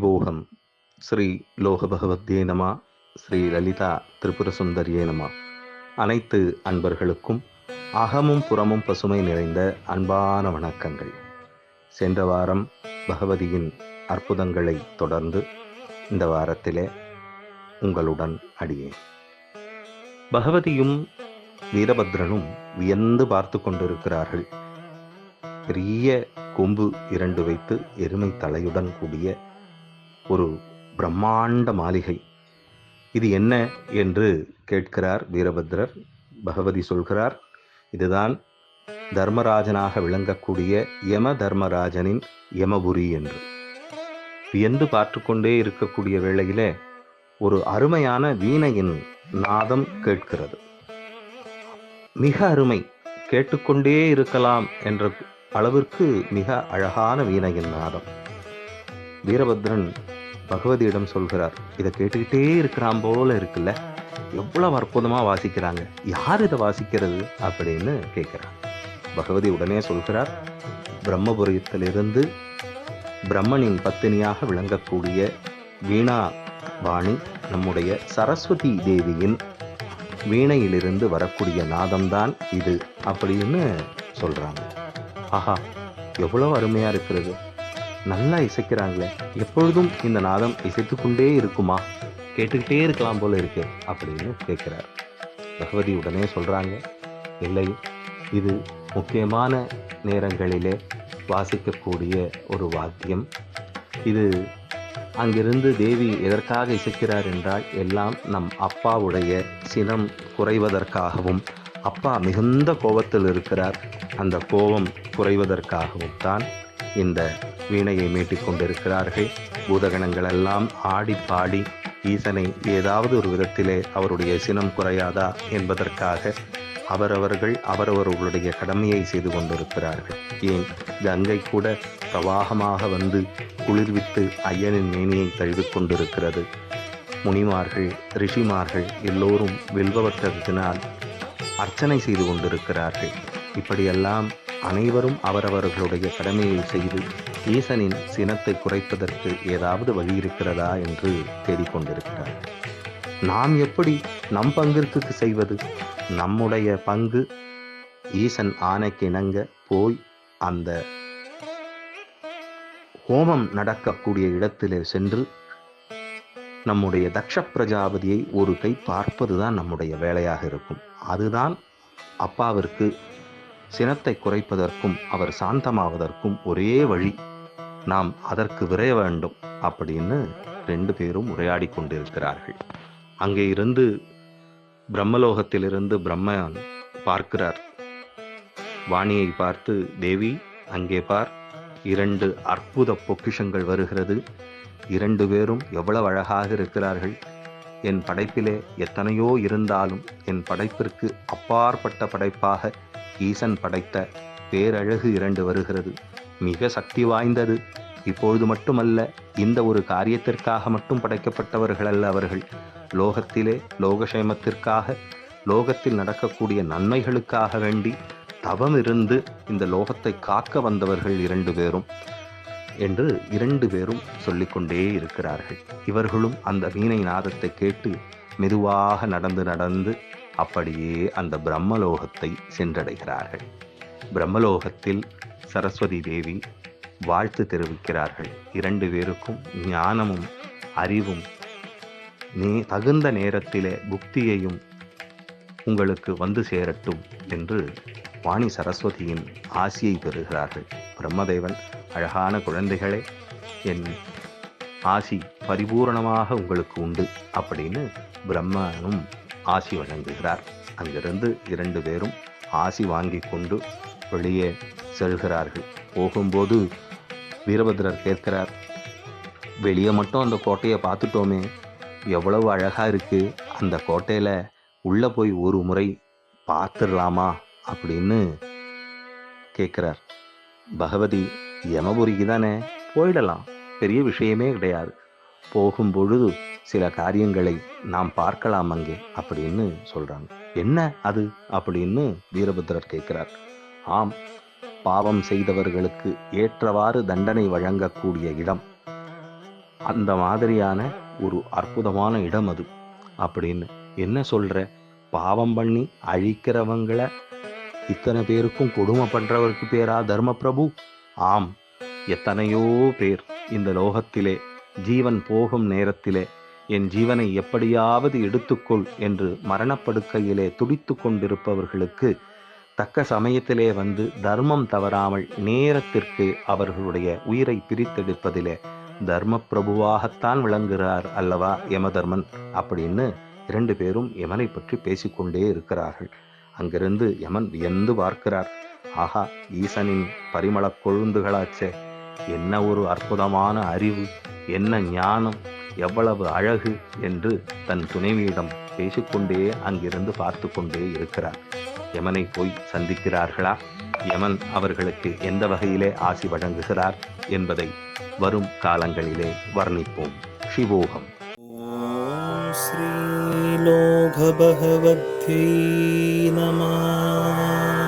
சிவோகம் ஸ்ரீ லோக பகவத்யே ஸ்ரீ லலிதா திரிபுர சுந்தரியே நமா. அனைத்து அன்பர்களுக்கும் அகமும் புறமும் பசுமை நிறைந்த அன்பான வணக்கங்கள். சென்ற வாரம் பகவதியின் அற்புதங்களை தொடர்ந்து இந்த வாரத்திலே உங்களுடன் அடியேன். பகவதியும் வீரபத்ரனும் வியந்து பார்த்து கொண்டிருக்கிறார்கள். பெரிய கொம்பு இரண்டு வைத்து எருமை தலையுடன் கூடிய ஒரு பிரம்மாண்ட மாளிகை. இது என்ன என்று கேட்கிறார் வீரபத்ரர். பகவதி சொல்கிறார் இதுதான் தர்மராஜனாக விளங்கக்கூடிய யம தர்மராஜனின் யமபுரி என்று. வியந்து பார்த்து கொண்டே இருக்கக்கூடிய வேளையிலே ஒரு அருமையான வீணையின் நாதம் கேட்கிறது. மிக அருமை கேட்டுக்கொண்டே இருக்கலாம் என்ற அளவிற்கு மிக அழகான வீணையின் நாதம். வீரபத்ரன் பகவதியிடம் சொல்கிறார். இதை கேட்டுக்கிட்டே இருக்கிறான் போல இருக்குல்ல? எவ்வளவு அற்புதமாக வாசிக்கிறாங்க. யார் இதை வாசிக்கிறது? அப்படின்னு கேட்குறார். பகவதி உடனே சொல்கிறார் பிரம்மபுரியத்திலிருந்து பிரம்மனின் பத்தினியாக விளங்கக்கூடிய வீணா வாணி நம்முடைய சரஸ்வதி தேவியின் வீணையிலிருந்து வரக்கூடிய நாதம்தான் இது அப்படின்னு சொல்கிறாங்க ஆஹா எவ்வளோ அருமையாக இருக்கிறது. நல்லா இசைக்கிறாங்களே. எப்பொழுதும் இந்த நாதம் இசைத்து கொண்டே இருக்குமா? கேட்டுக்கிட்டே இருக்கலாம் போல இருக்கு அப்படின்னு கேட்கிறார். பகவதி உடனே சொல்றாங்க இல்லை இது முக்கியமான நேரங்களிலே வாசிக்கக்கூடிய ஒரு வாத்தியம். இது அங்கிருந்து தேவி எதற்காக இசைக்கிறார் என்றால் எல்லாம் நம் அப்பாவுடைய சினம் குறைவதற்காகவும் அப்பா மிகுந்த கோபத்தில் இருக்கிறார் அந்த கோபம் குறைவதற்காகவும் தான் இந்த வீணையை மீட்டிக் கொண்டிருக்கிறார்கள். பூதகணங்கள் எல்லாம் ஆடி பாடி ஈசனை ஏதாவது ஒரு விதத்திலே அவருடைய சினம் குறையாதா என்பதற்காக அவரவர்கள் அவரவர்களுடைய கடமையை செய்து கொண்டிருக்கிறார்கள். ஏன்? கங்கை கூட பிரவாகமாக வந்து குளிர்வித்து ஐயனின் மேனியை தழுவிக் கொண்டிருக்கிறது. முனிமார்கள் ரிஷிமார்கள் எல்லோரும் வில்வவற்றத்தினால் அர்ச்சனை செய்து கொண்டிருக்கிறார்கள். இப்படியெல்லாம் அனைவரும் அவரவர்களுடைய கடமையை செய்து ஈசனின் சினத்தை குறைப்பதற்கு ஏதாவது வழி இருக்கிறதா என்று தேடிக்கொண்டிருக்கிறார். நாம் எப்படி நம் பங்கிற்கு செய்வது? நம்முடைய பங்கு ஈசன் ஆணைக்கு இணங்க போய் அந்த ஹோமம் நடக்கக்கூடிய இடத்திலே சென்று நம்முடைய தக்ஷ பிரஜாபதியை ஒரு கை பார்ப்பதுதான் நம்முடைய வேலையாக இருக்கும். அதுதான் அப்பாவிற்கு சினத்தை குறைப்பதற்கும் அவர் சாந்தமாவதற்கும் ஒரே வழி நாம் அதற்கு விரைய வேண்டும் அப்படின்னு ரெண்டு பேரும் உரையாடி கொண்டிருக்கிறார்கள். அங்கே இருந்து பிரம்மலோகத்திலிருந்து பிரம்மன் பார்க்கிறார். வாணியை பார்த்து தேவி அங்கே பார். இரண்டு அற்புத பொக்கிஷங்கள் வருகிறது. இரண்டு பேரும் எவ்வளவு அழகாக இருக்கிறார்கள். என் படைப்பிலே எத்தனையோ இருந்தாலும் என் படைப்பிற்கு அப்பாற்பட்ட படைப்பாக ஈசன் படைத்த பேரழகு இரண்டு வருகிறது. மிக சக்தி வாய்ந்தது. இப்பொழுது மட்டுமல்ல இந்த ஒரு காரியத்திற்காக மட்டும் படைக்கப்பட்டவர்கள் அல்ல அவர்கள். லோகத்திலே லோகசேமத்திற்காக லோகத்தில் நடக்கக்கூடிய நன்மைகளுக்காக வேண்டி தவம் இருந்து இந்த லோகத்தை காக்க வந்தவர்கள் இரண்டு பேரும் என்று இரண்டு பேரும் சொல்லிக்கொண்டே இருக்கிறார்கள். இவர்களும் அந்த வீணை நாதத்தை கேட்டு மெதுவாக நடந்து நடந்து அப்படியே அந்த பிரம்மலோகத்தை சென்றடைகிறார்கள். பிரம்மலோகத்தில் சரஸ்வதி தேவி வாழ்த்து தெரிவிக்கிறார்கள். இரண்டு பேருக்கும் ஞானமும் அறிவும் நீ தகுந்த நேரத்திலே புக்தியையும் உங்களுக்கு வந்து சேரட்டும் என்று வாணி சரஸ்வதியின் ஆசியை பெறுகிறார்கள். பிரம்மதேவன் அழகான குழந்தைகளே என் ஆசி பரிபூரணமாக உங்களுக்கு உண்டு அப்படின்னு பிரம்மனும் ஆசி வழங்குகிறார். அங்கிருந்து இரண்டு பேரும் ஆசி வாங்கி கொண்டு வெளியே செல்கிறார்கள். போகும்போது வீரபத்ரர் கேட்கிறார் வெளியே மட்டும் அந்த கோட்டையை பார்த்துட்டோமே. எவ்வளவு அழகாக இருக்குது அந்த கோட்டையில் உள்ளே போய் ஒரு முறை பார்த்துடலாமா? அப்படின்னு கேட்குறார். பகவதி யமபுரிக்கு தானே? போயிடலாம். பெரிய விஷயமே கிடையாது. போகும்பொழுது சில காரியங்களை நாம் பார்க்கலாம் அங்கே அப்படின்னு சொல்றாங்க. என்ன அது? அப்படின்னு வீரபத்ரர் கேட்கிறார். ஆம் பாவம் செய்தவர்களுக்கு ஏற்றவாறு தண்டனை வழங்கக்கூடிய இடம். அந்த மாதிரியான ஒரு அற்புதமான இடம் அது. அப்படின்னு என்ன சொல்ற? பாவம் பண்ணி அழிக்கிறவங்கள இத்தனை பேருக்கும் கொடுமை பண்றவருக்கு பேரா தர்மபிரபு ஆம் எத்தனையோ பேர் இந்த லோகத்திலே ஜீவன் போகும் நேரத்திலே என் ஜீவனை எப்படியாவது எடுத்துக்கொள் என்று மரணப்படுக்கையிலே துடித்து கொண்டிருப்பவர்களுக்கு தக்க சமயத்திலே வந்து தர்மம் தவறாமல் நேரத்திற்கு அவர்களுடைய உயிரை பிரித்தெடுப்பதிலே தர்ம பிரபுவாகத்தான் விளங்குகிறார் அல்லவா யமதர்மன்? அப்படின்னு இரண்டு பேரும் யமனை பற்றி பேசிக்கொண்டே இருக்கிறார்கள். அங்கிருந்து யமன் வியந்து பார்க்கிறார். ஆஹா ஈசனின் பரிமளக் கொழுந்துகளாச்சே. என்ன ஒரு அற்புதமான அறிவு. என்ன ஞானம் எவ்வளவு அழகு என்று தன் துணைவியிடம் பேசிக்கொண்டே அங்கிருந்து பார்த்து கொண்டே இருக்கிறார் யமனை போய் சந்திக்கிறார்களா யமன் அவர்களுக்கு எந்த வகையிலே ஆசி வழங்குகிறார் என்பதை வரும் காலங்களிலே வர்ணிப்போம் சிவோகம் ॐ श्रीलोकभगवद्यै नमः